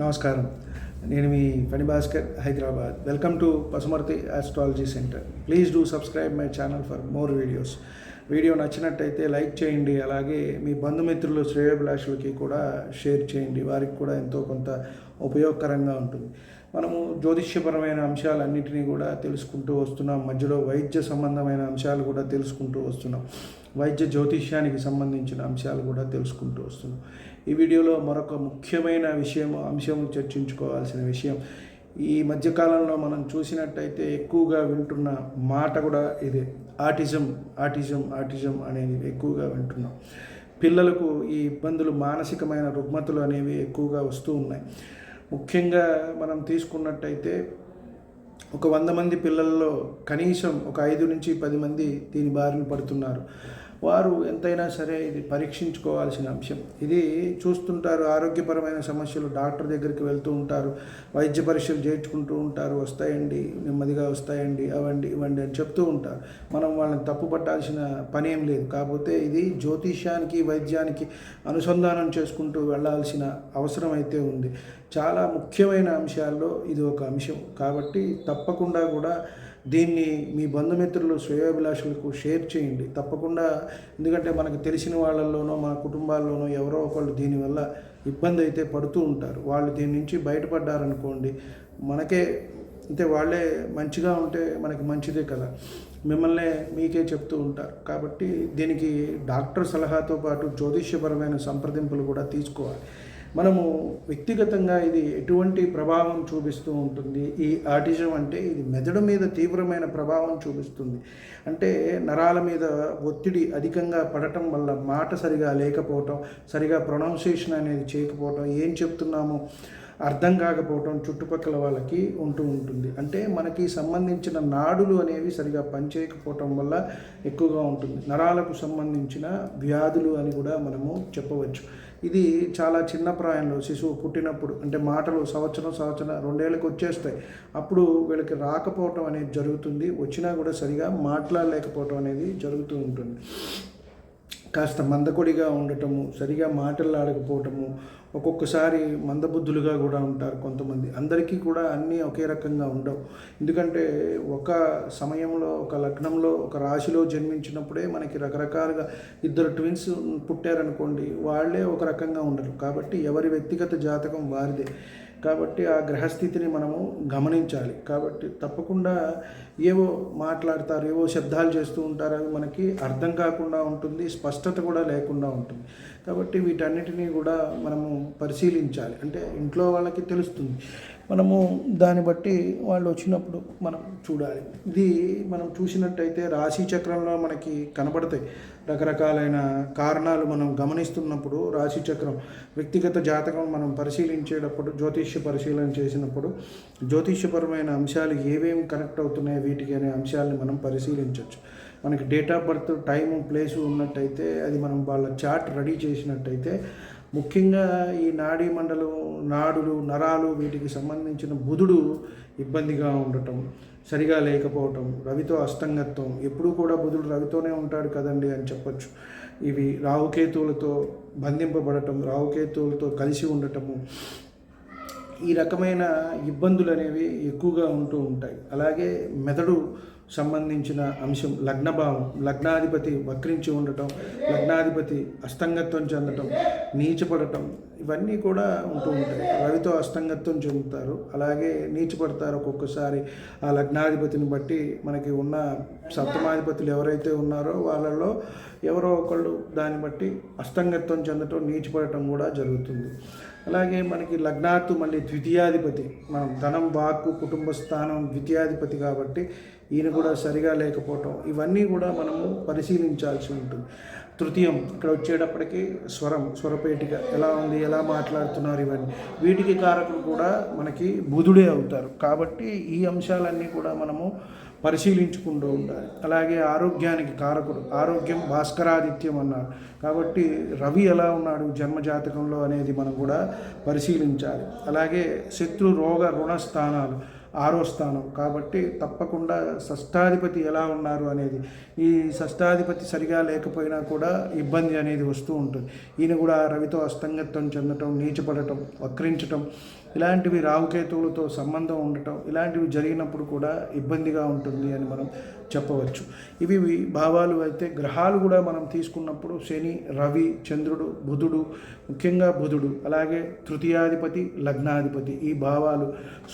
నమస్కారం. నేను మీ Phani Bhaskar Hyderabad. Welcome to Pasumarthi astrology centre please do subscribe my channel for more videos video నచ్చినట్టయితే like చేయండి. అలాగే మీ బంధుమిత్రులు శ్రేయోభిలాషులకి కూడా షేర్ చేయండి. వారికి కూడా ఎంతో కొంత ఉపయోగకరంగా ఉంటుంది. మనము జ్యోతిష్యపరమైన అంశాలన్నింటినీ కూడా తెలుసుకుంటూ వస్తున్నాం. మధ్యలో వైద్య సంబంధమైన అంశాలు కూడా తెలుసుకుంటూ వస్తున్నాం. వైద్య జ్యోతిష్యానికి సంబంధించిన అంశాలు కూడా తెలుసుకుంటూ వస్తున్నాం. ఈ వీడియోలో మరొక ముఖ్యమైన విషయం అంశం చర్చించుకోవాల్సిన విషయం. ఈ మధ్యకాలంలో మనం చూసినట్టయితే ఎక్కువగా వింటున్న మాట కూడా ఇదే. ఆటిజం ఆటిజం ఆటిజం అనేది ఎక్కువగా వింటున్నాం. పిల్లలకు ఈ ఇబ్బందులు మానసికమైన రుగ్మతులు అనేవి ఎక్కువగా వస్తూ ఉన్నాయి. ముఖ్యంగా మనం తీసుకున్నట్టయితే ఒక వంద మంది పిల్లల్లో కనీసం ఒక ఐదు నుంచి పది మంది దీని బారిన పడుతున్నారు. వారు ఎంతైనా సరే ఇది పరీక్షించుకోవాల్సిన అంశం. ఇది చూస్తుంటారు ఆరోగ్యపరమైన సమస్యలు డాక్టర్ దగ్గరికి వెళ్తూ ఉంటారు వైద్య పరీక్షలు చేయించుకుంటూ ఉంటారు వస్తాయండి నెమ్మదిగా వస్తాయండి అవండి ఇవ్వండి అని చెప్తూ ఉంటారు. మనం వాళ్ళని తప్పు పట్టాల్సిన పని ఏం లేదు. కాకపోతే ఇది జ్యోతిష్యానికి వైద్యానికి అనుసంధానం చేసుకుంటూ వెళ్ళాల్సిన అవసరం అయితే ఉంది. చాలా ముఖ్యమైన అంశాల్లో ఇది ఒక అంశం. కాబట్టి తప్పకుండా కూడా దీన్ని మీ బంధుమిత్రులు శ్రేయోభిలాషులకు షేర్ చేయండి. తప్పకుండా ఎందుకంటే మనకు తెలిసిన వాళ్ళల్లోనో మన కుటుంబాల్లోనో ఎవరో ఒకళ్ళు దీనివల్ల ఇబ్బంది అయితే పడుతూ ఉంటారు. వాళ్ళు దీని నుంచి బయటపడ్డారనుకోండి మనకే అంటే వాళ్ళే మంచిగా ఉంటే మనకి మంచిదే కదా. మిమ్మల్ని మీకే చెప్తూ ఉంటారు. కాబట్టి దీనికి డాక్టర్ సలహాతో పాటు జ్యోతిష్యపరమైన సంప్రదింపులు కూడా తీసుకోవాలి. మనము వ్యక్తిగతంగా ఇది ఎటువంటి ప్రభావం చూపిస్తూ ఉంటుంది? ఈ ఆటిజం అంటే ఇది మెదడు మీద తీవ్రమైన ప్రభావం చూపిస్తుంది. అంటే నరాల మీద ఒత్తిడి అధికంగా పడటం వల్ల మాట సరిగా లేకపోవటం సరిగా ప్రొనౌన్సియేషన్ అనేది చేయకపోవటం ఏం చెప్తున్నామో అర్థం కాకపోవటం చుట్టుపక్కల వాళ్ళకి ఉంటూ ఉంటుంది. అంటే మనకి సంబంధించిన నాడులు అనేవి సరిగా పనిచేయకపోవటం వల్ల ఎక్కువగా ఉంటుంది. నరాలకు సంబంధించిన వ్యాధులు అని కూడా మనము చెప్పవచ్చు. ఇది చాలా చిన్న ప్రాయంలో శిశువు పుట్టినప్పుడు అంటే మాటలు సంవత్సరం సంవత్సరం రెండేళ్ళకి వచ్చేస్తాయి. అప్పుడు వీళ్ళకి రాకపోవటం అనేది జరుగుతుంది. వచ్చినా కూడా సరిగా మాట్లాడలేకపోవటం అనేది జరుగుతూ ఉంటుంది. కాస్త మందకొడిగా ఉండటము సరిగా మాటలాడకపోవటము ఒక్కొక్కసారి మందబుద్ధులుగా కూడా ఉంటారు కొంతమంది. అందరికీ కూడా అన్నీ ఒకే రకంగా ఉండవు. ఎందుకంటే ఒక సమయంలో ఒక లగ్నంలో ఒక రాశిలో జన్మించినప్పుడే మనకి రకరకాలుగా ఇద్దరు ట్విన్స్ పుట్టారనుకోండి వాళ్ళే ఒక రకంగా ఉండరు. కాబట్టి ఎవరి వ్యక్తిగత జాతకం వారిదే. కాబట్టి ఆ గ్రహస్థితిని మనము గమనించాలి. కాబట్టి తప్పకుండా ఏవో మాట్లాడతారు ఏవో శబ్దాలు చేస్తూ ఉంటారు అవి మనకి అర్థం కాకుండా ఉంటుంది స్పష్టత కూడా లేకుండా ఉంటుంది. కాబట్టి వీటన్నిటినీ కూడా మనము పరిశీలించాలి. అంటే ఇంట్లో వాళ్ళకి తెలుస్తుంది. మనము దాన్ని బట్టి వాళ్ళు వచ్చినప్పుడు మనం చూడాలి. ఇది మనం చూసినట్టయితే రాశి చక్రంలో మనకి కనబడతాయి. రకరకాలైన కారణాలు మనం గమనిస్తున్నప్పుడు రాశి చక్రం వ్యక్తిగత జాతకం మనం పరిశీలించేటప్పుడు జ్యోతిష్య పరిశీలన చేసినప్పుడు జ్యోతిష్యపరమైన అంశాలు ఏవేమి కనెక్ట్ అవుతున్నాయి వీటికి అనే అంశాలని మనం పరిశీలించవచ్చు మనకి date of birth time place ఉన్నట్టయితే అది మనం వాళ్ళ చార్ట్ రెడీ చేసినట్టయితే ముఖ్యంగా ఈ నాడీ మండలం నాడులు నరాలు వీటికి సంబంధించిన బుధుడు ఇబ్బందిగా ఉండటం సరిగా లేకపోవటం రవితో అస్తంగత్వం ఎప్పుడూ కూడా బుధుడు రవితోనే ఉంటాడు కదండి అని చెప్పొచ్చు. ఇవి రావుకేతువులతో బంధింపబడటం రావుకేతువులతో కలిసి ఉండటము ఈ రకమైన ఇబ్బందులు అనేవి ఎక్కువగా ఉంటూ ఉంటాయి. అలాగే మెదడు సంబంధించిన అంశం లగ్నభావం లగ్నాధిపతి వక్రించి ఉండటం లగ్నాధిపతి అస్తంగత్వం చెందటం నీచపడటం ఇవన్నీ కూడా ఉంటూ ఉంటాయి. రవితో అస్తంగత్వం చెందుతారు. అలాగే నీచపడతారు ఒక్కొక్కసారి. ఆ లగ్నాధిపతిని బట్టి మనకి ఉన్న సప్తమాధిపతులు ఎవరైతే ఉన్నారో వాళ్ళలో ఎవరో ఒకళ్ళు దాన్ని బట్టి అస్తంగత్వం చెందటం నీచిపడటం కూడా జరుగుతుంది. అలాగే మనకి లగ్నాత్తు మళ్ళీ ద్వితీయాధిపతి. మనం ధనం వాక్కు కుటుంబ స్థానం ద్వితీయాధిపతి కాబట్టి ఈయన కూడా సరిగా లేకపోవటం ఇవన్నీ కూడా మనము పరిశీలించాల్సి ఉంటుంది. తృతీయం ఇక్కడ వచ్చేటప్పటికి స్వరం స్వరపేటిక ఎలా ఉంది ఎలా మాట్లాడుతున్నారు ఇవన్నీ. వీటికి కారకులు కూడా మనకి బుధుడే అవుతారు. కాబట్టి ఈ అంశాలన్నీ కూడా మనము పరిశీలించుకుంటూ ఉండాలి. అలాగే ఆరోగ్యానికి కారకుడు ఆరోగ్యం భాస్కరాదిత్యం అన్నారు కాబట్టి రవి ఎలా ఉన్నాడు జన్మజాతకంలో అనేది మనం కూడా పరిశీలించాలి. అలాగే శత్రు రోగ రుణ స్థానాలు ఆరో స్థానం. కాబట్టి తప్పకుండా షష్టాధిపతి ఎలా ఉన్నారు అనేది ఈ షష్టాధిపతి సరిగా లేకపోయినా కూడా ఇబ్బంది అనేది వస్తూ ఉంటుంది. ఈయన కూడా రవితో అస్తంగత్వం చెందటం నీచపడటం వక్రించటం ఇలాంటివి రావుకేతువులతో సంబంధం ఉండటం ఇలాంటివి జరిగినప్పుడు కూడా ఇబ్బందిగా ఉంటుంది అని మనం చెప్పవచ్చు. ఇవి భావాలు అయితే గ్రహాలు కూడా మనం తీసుకున్నప్పుడు శని రవి చంద్రుడు బుధుడు ముఖ్యంగా బుధుడు అలాగే తృతీయాధిపతి లగ్నాధిపతి ఈ భావాలు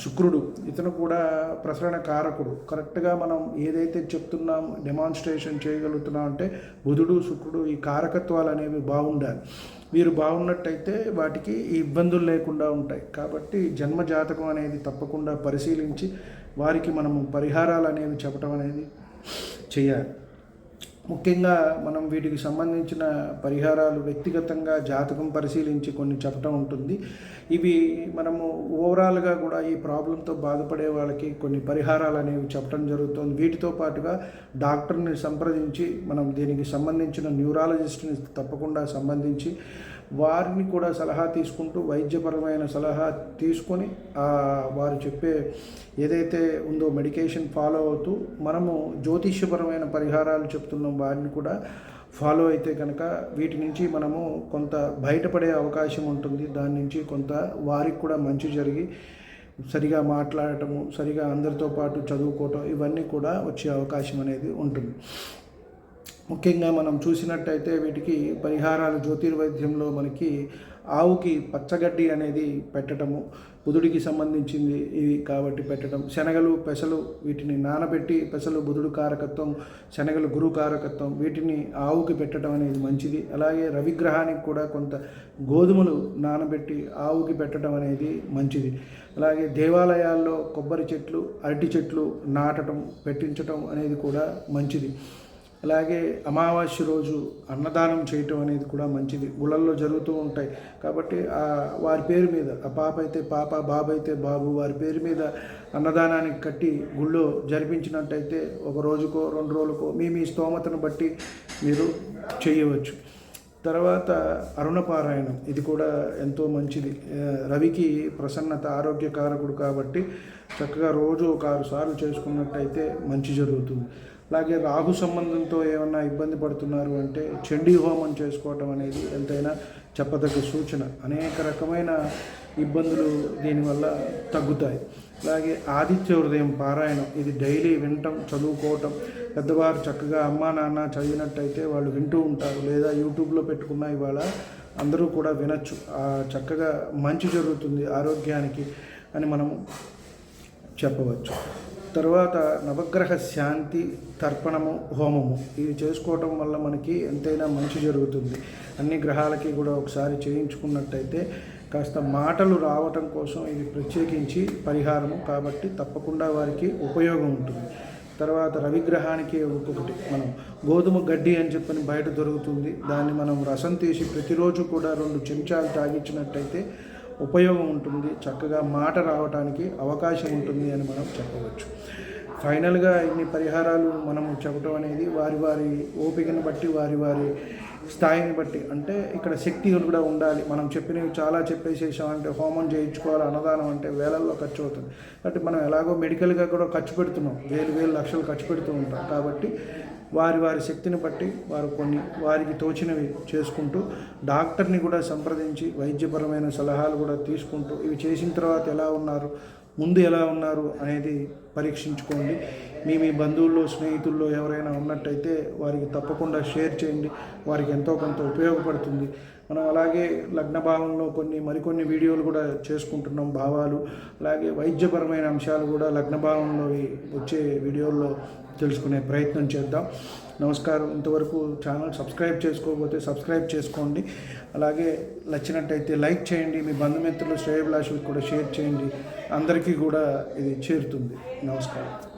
శుక్రుడు ఇతను కూడా ప్రసరణ కారకుడు. కరెక్ట్గా మనం ఏదైతే చెప్తున్నాం డెమాన్స్ట్రేషన్ చేయగలుగుతున్నాం అంటే బుధుడు శుక్రుడు ఈ కారకత్వాలు అనేవి బాగుండాలి. వీరు బాగున్నట్టయితే వాటికి ఈ ఇబ్బందులు లేకుండా ఉంటాయి. కాబట్టి జన్మ జాతకం అనేది తప్పకుండా పరిశీలించి వారికి మనము పరిహారాలు అనేవి చెప్పడం అనేది చేయాలి. ముఖ్యంగా మనం వీటికి సంబంధించిన పరిహారాలు వ్యక్తిగతంగా జాతకం పరిశీలించి కొన్ని చెప్పడం ఉంటుంది. ఇవి మనము ఓవరాల్గా కూడా ఈ ప్రాబ్లంతో బాధపడే వాళ్ళకి కొన్ని పరిహారాలు అనేవి చెప్పడం జరుగుతుంది. వీటితో పాటుగా డాక్టర్ని సంప్రదించి మనం దీనికి సంబంధించిన న్యూరాలజిస్ట్ని తప్పకుండా సంబంధించి వారిని కూడా సలహా తీసుకుంటూ వైద్యపరమైన సలహా తీసుకొని వారు చెప్పే ఏదైతే ఉందో మెడికేషన్ ఫాలో అవుతూ మనము జ్యోతిష్యపరమైన పరిహారాలు చెప్తున్నాం వారిని కూడా ఫాలో అయితే కనుక వీటి నుంచి మనము కొంత బయటపడే అవకాశం ఉంటుంది. దాని నుంచి కొంత వారికి కూడా మంచి జరిగి సరిగా మాట్లాడటము సరిగా అందరితో పాటు చదువుకోవటం ఇవన్నీ కూడా వచ్చే అవకాశం అనేది ఉంటుంది. ముఖ్యంగా మనం చూసినట్టయితే వీటికి పరిహారాలు జ్యోతిర్వైద్యంలో మనకి ఆవుకి పచ్చగడ్డి అనేది పెట్టడము బుధుడికి సంబంధించింది ఇది కాబట్టి పెట్టడం శనగలు పెసలు వీటిని నానబెట్టి పెసలు బుధుడు కారకత్వం శనగలు గురు కారకత్వం వీటిని ఆవుకి పెట్టడం అనేది మంచిది. అలాగే రవిగ్రహానికి కూడా కొంత గోధుమలు నానబెట్టి ఆవుకి పెట్టడం అనేది మంచిది. అలాగే దేవాలయాల్లో కొబ్బరి చెట్లు అరటి చెట్లు నాటడం పెట్టించడం అనేది కూడా మంచిది. అలాగే అమావాస్య రోజు అన్నదానం చేయటం అనేది కూడా మంచిది. గుళ్ళల్లో జరుగుతూ ఉంటాయి. కాబట్టి వారి పేరు మీద ఆ పాప అయితే పాప బాబు అయితే బాబు వారి పేరు మీద అన్నదానానికి కట్టి గుళ్ళో జరిపించినట్టయితే ఒక రోజుకో రెండు రోజులకో మీ మీ స్తోమతను బట్టి మీరు చేయవచ్చు. తర్వాత అరుణపారాయణం ఇది కూడా ఎంతో మంచిది. రవికి ప్రసన్నత ఆరోగ్యకారకుడు కాబట్టి చక్కగా రోజు ఒక ఆరు సార్లు చేసుకున్నట్టయితే మంచి జరుగుతుంది. అలాగే రాహు సంబంధంతో ఏమన్నా ఇబ్బంది పడుతున్నారు అంటే చండీ హోమం చేసుకోవటం అనేది ఎంతైనా చెప్పదగ్గ సూచన. అనేక రకమైన ఇబ్బందులు దీనివల్ల తగ్గుతాయి. అలాగే ఆదిత్య హృదయం పారాయణం ఇది డైలీ వినటం చదువుకోవటం. పెద్దవారు చక్కగా అమ్మా నాన్న చదివినట్టయితే వాళ్ళు వింటూ ఉంటారు. లేదా యూట్యూబ్లో పెట్టుకున్న ఇవాళ అందరూ కూడా వినొచ్చు. చక్కగా మంచి జరుగుతుంది ఆరోగ్యానికి అని మనం చెప్పవచ్చు. తర్వాత నవగ్రహ శాంతి తర్పణము హోమము. ఇవి చేసుకోవటం వల్ల మనకి ఎంతైనా మంచి జరుగుతుంది. అన్ని గ్రహాలకి కూడా ఒకసారి చేయించుకున్నట్టయితే కాస్త మాటలు రావటం కోసం ఇది ప్రత్యేకించి పరిహారము. కాబట్టి తప్పకుండా వారికి ఉపయోగం ఉంటుంది. తర్వాత రవిగ్రహానికి ఒక్కొక్కటి మనం గోధుమ గడ్డి అని చెప్పని బయట దొరుకుతుంది. దాన్ని మనం రసం తీసి ప్రతిరోజు కూడా రెండు చెంచాలు తాగించినట్టయితే ఉపయోగం ఉంటుంది చక్కగా మాట రావడానికి అవకాశం ఉంటుంది అని మనం చెప్పవచ్చు. ఫైనల్గా ఇన్ని పరిహారాలు మనం చెప్పడం అనేది వారి వారి ఓపికను బట్టి వారి వారి స్థాయిని బట్టి అంటే ఇక్కడ శక్తి కూడా ఉండాలి. మనం చెప్పినవి చాలా చెప్పేసేసామంటే హోమం చేయించుకోవాలి అన్నదానం అంటే వేలల్లో ఖర్చు అవుతుంది. కాబట్టి మనం ఎలాగో మెడికల్గా కూడా ఖర్చు పెడుతున్నాం. వేలు వేలు లక్షలు ఖర్చు పెడుతూ ఉంటాం. కాబట్టి వారి వారి శక్తిని బట్టి వారు కొన్ని వారికి తోచినవి చేసుకుంటూ డాక్టర్ని కూడా సంప్రదించి వైద్యపరమైన సలహాలు కూడా తీసుకుంటూ ఇవి చేసిన తర్వాత ఎలా ఉన్నారు? ముందు ఎలా ఉన్నారు అనేది పరీక్షించుకోండి. మీ మీ బంధువుల్లో స్నేహితుల్లో ఎవరైనా ఉన్నట్టయితే వారికి తప్పకుండా షేర్ చేయండి. వారికి ఎంతో కొంత ఉపయోగపడుతుంది. మనం అలాగే లగ్న భావంలో కొన్ని మరికొన్ని వీడియోలు కూడా చేసుకుంటున్నాం భావాలు. అలాగే వైద్యపరమైన అంశాలు కూడా లగ్న భావంలో వచ్చే వీడియోల్లో తెలుసుకునే ప్రయత్నం చేద్దాం. నమస్కారం. ఇంతవరకు ఛానల్ సబ్స్క్రైబ్ చేసుకోకపోతే సబ్స్క్రైబ్ చేసుకోండి. అలాగే నచ్చినట్టయితే లైక్ చేయండి. మీ బంధుమిత్రులు శ్రేయభిలాషులకు కూడా షేర్ చేయండి. అందరికీ కూడా ఇది చేరుతుంది. నమస్కారం.